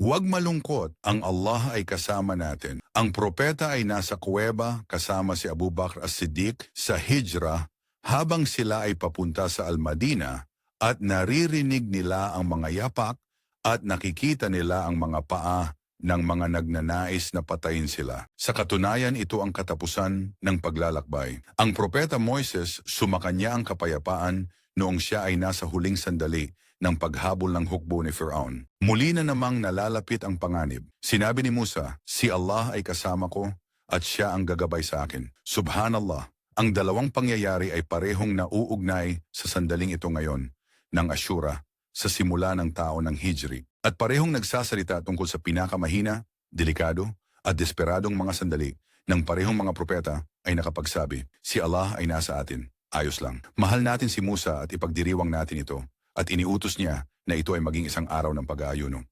Huwag malungkot, ang Allah ay kasama natin. Ang propeta ay nasa kuweba kasama si Abu Bakr as-Siddiq sa Hijrah habang sila ay papunta sa Al-Madina at naririnig nila ang mga yapak at nakikita nila ang mga paa ng mga nagnanais na patayin sila. Sa katunayan, ito ang katapusan ng paglalakbay. Ang propeta Moises sumakanya ang kapayapaan noong siya ay nasa huling sandali ng paghabol ng hukbo ni Firaun. Muli na namang nalalapit ang panganib. Sinabi ni Musa, si Allah ay kasama ko at siya ang gagabay sa akin. Subhanallah, ang dalawang pangyayari ay parehong nauugnay sa sandaling ito ngayon ng Ashura sa simula ng tao ng Hijri at parehong nagsasalita tungkol sa pinakamahina, delikado at desperadong mga sandali ng parehong mga propeta ay nakapagsabi, si Allah ay nasa atin. Ayos lang. Mahal natin si Musa at ipagdiriwang natin ito at iniutos niya na ito ay maging isang araw ng pag-aayuno.